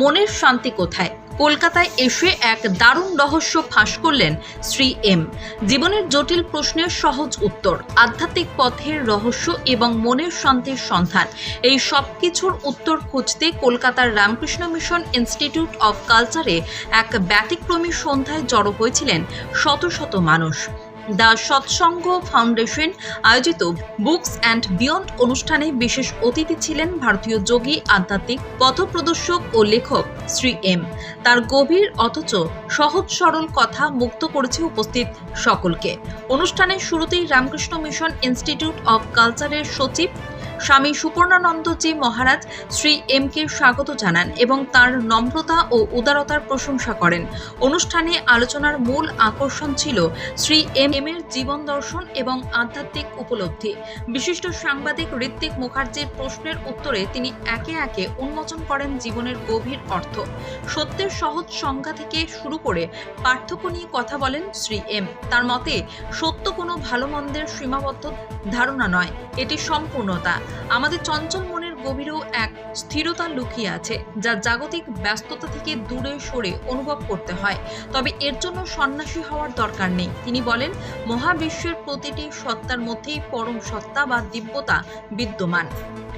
মনের শান্তি কোথায়? কলকাতায় এসে এক দারুণ রহস্য ফাঁস করলেন শ্রী এম। জীবনের জটিল প্রশ্নের সহজ উত্তর, আধ্যাত্মিক পথের রহস্য এবং মনের শান্তির সন্ধান। এই সব কিছুর উত্তর খুঁজতে কলকাতার রামকৃষ্ণ মিশন ইনস্টিটিউট অফ কালচারে এক ব্যতিক্রমী সন্ধ্যায় জড়ো হয়েছিলেন শত শত মানুষ। দ্য সৎসঙ্গ ফাউন্ডেশন আয়োজিত বুকস অ্যান্ড বিয়ন্ড অনুষ্ঠানে বিশেষ অতিথি ছিলেন ভারতীয় যোগী, আধ্যাত্মিক, পথপ্রদর্শক ও লেখক শ্রী এম। তার গভীর অথচ সহজ সরল কথা মুক্ত করেছে উপস্থিত সকলকে। অনুষ্ঠানের শুরুতেই রামকৃষ্ণ মিশন ইনস্টিটিউট অব কালচারের সচিব স্বামী সুপর্ণানন্দজি মহারাজ শ্রী এম কে স্বাগত জানান এবং তার নম্রতা ও উদারতার প্রশংসা করেন। অনুষ্ঠানে আলোচনার মূল আকর্ষণ ছিল শ্রী এম এম এর জীবন দর্শন এবং আধ্যাত্মিক উপলব্ধি। বিশিষ্ট সাংবাদিক ঋত্বিক মুখার্জির প্রশ্নের উত্তরে তিনি একে একে উন্মোচন করেন জীবনের গভীর অর্থ। সত্যের সহজ সংজ্ঞা থেকে শুরু করে পার্থক্য নিয়ে কথা বলেন শ্রী এম। তার মতে, সত্য কোনো ভালো মন্দের সীমাবদ্ধ ধারণা নয়, এটি সম্পূর্ণতা। আমাদের চঞ্চল মনের গভীরেও এক স্থিরতা লুকিয়ে আছে, যা জাগতিক ব্যস্ততা থেকে দূরে সরে অনুভব করতে হয়। তবে এর জন্য সন্ন্যাসী হওয়ার দরকার নেই। তিনি বলেন, মহাবিশ্বের প্রতিটি সত্তার মধ্যেই পরম সত্তা বা দিব্যতা বিদ্যমান।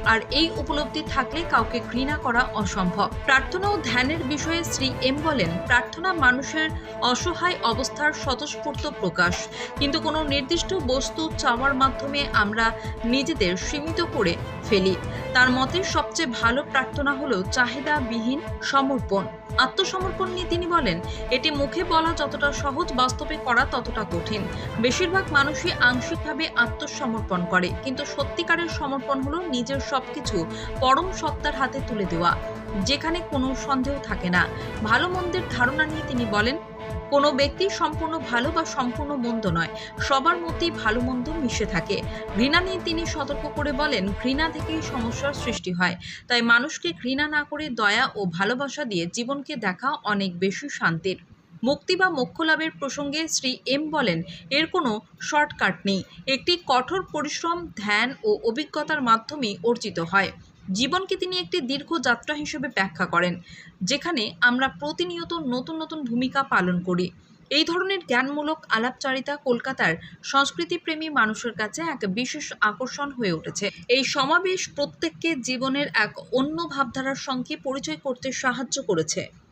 আর এই উপলব্ধি থাকলে কাউকে ঘৃণা করা অসম্ভব। প্রার্থনা ও ধ্যানের বিষয়ে শ্রী এম বলেন, প্রার্থনা মানুষের অসহায় অবস্থার স্বতঃস্ফূর্ত প্রকাশ। কিন্তু কোনো নির্দিষ্ট বস্তু চাওয়ার মাধ্যমে আমরা নিজেদের সীমিত করে ফেলি। তার মতে সবচেয়ে ভালো প্রার্থনা হলো চাহিদাবিহীন সমর্পণ। আত্মসমর্পণ নিয়ে তিনি বলেন, এটি মুখে বলা যতটা সহজ, বাস্তবে করা ততটা কঠিন। বেশিরভাগ মানুষই আংশিকভাবে আত্মসমর্পণ করে, কিন্তু সত্যিকারের সমর্পণ হলো নিজের সবকিছু পরম সত্তার হাতে তুলে দেওয়া, যেখানে কোনো সন্দেহ থাকে না। ভালো মন্দের ধারণা নিয়ে তিনি বলেন কোনো ব্যক্তি সম্পূর্ণ ভালো বা সম্পূর্ণ মন্দ নয়, সবার মধ্যেই ভালো মন্দ মিশে থাকে। ঘৃণা নিয়ে তিনি সতর্ক করে বলেন, ঘৃণা থেকেই সমস্যার সৃষ্টি হয়। তাই মানুষকে ঘৃণা না করে দয়া ও ভালোবাসা দিয়ে জীবনকে দেখা অনেক বেশি শান্তির। মুক্তি বা মোক্ষ লাভের প্রসঙ্গে শ্রী এম বলেন, এর কোনো শর্টকাট নেই। একটি কঠোর পরিশ্রম, ধ্যান ও অভিজ্ঞতার মাধ্যমেই অর্জিত হয়। জীবনকে তিনি একটি দীর্ঘ যাত্রা হিসেবে ব্যাখ্যা করেন, যেখানে আমরা প্রতিনিয়ত নতুন নতুন ভূমিকা পালন করি। এই ধরনের জ্ঞানমূলক আলাপচারিতা কলকাতার সংস্কৃতিপ্রেমী মানুষের কাছে এক বিশেষ আকর্ষণ হয়ে উঠেছে। এই সমাবেশ প্রত্যেককে জীবনের এক অন্য ভাবধারার সঙ্গে পরিচয় করতে সাহায্য করেছে।